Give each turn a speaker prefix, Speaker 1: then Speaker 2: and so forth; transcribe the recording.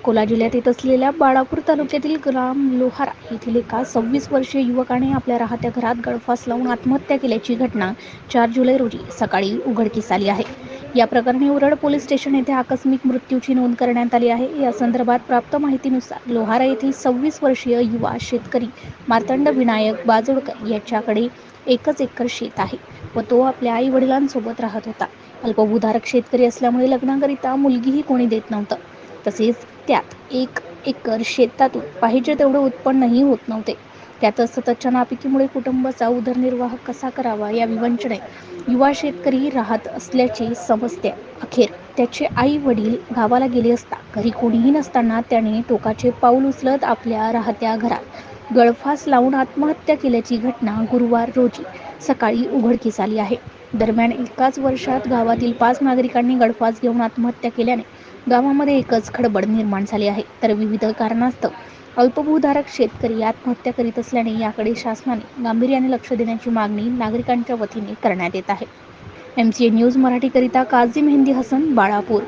Speaker 1: अकोला जिल्ह्यात येत असलेल्या बाळापूर तालुक्यातील ग्राम लोहारा येथील एका सव्वीस वर्षीय युवकाने आपल्या राहत्या घरात गळफास लावून आत्महत्या केल्याची घटना चार जुलै रोजी सकाळी उघडकीस आली आहे. या प्रकरणी उरड पोलीस स्टेशन येथे आकस्मिक मृत्यूची नोंद करण्यात आली आहे. या संदर्भात प्राप्त माहितीनुसार लोहारा येथील सव्वीस वर्षीय युवा शेतकरी मार्तंड विनायक बाजोडकर याच्याकडे एकच एकर शेत आहे व तो आपल्या आई वडिलांसोबत राहत होता. अल्पभूधारक शेतकरी असल्यामुळे लग्नाकरिता मुलगीही कोणी देत नव्हतं. तसेच त्यात एक एकर शेतातून पाहिजे तेवढं उत्पन्नही होत नव्हते. त्यातच सततच्या नापिकीमुळे कुटुंबाचा उदरनिर्वाह कसा करावा या विवंचने युवा शेतकरी राहत असल्याचे समजते अखेर त्याचे आई वडील गावाला गेले असता घरी कोणीही नसताना त्याने टोकाचे पाऊल उचलत आपल्या राहत्या घरात गळफास लावून आत्महत्या केल्याची घटना गुरुवार रोजी सकाळी उघडकीस आली आहे. दरम्यान एकाच वर्षात गावातील पाच नागरिकांनी गळफास घेऊन आत्महत्या केल्याने गावामध्ये एकच खडबड निर्माण झाली आहे. तर विविध कारणास्तव अल्पभूधारक शेतकरी आत्महत्या करीत असल्याने याकडे शासनाने गांभीर्याने लक्ष देण्याची मागणी नागरिकांच्या वतीने करण्यात येत आहे. एम सी ए न्यूज मराठीकरिता काझी मेहंदी हसन बाळापूर.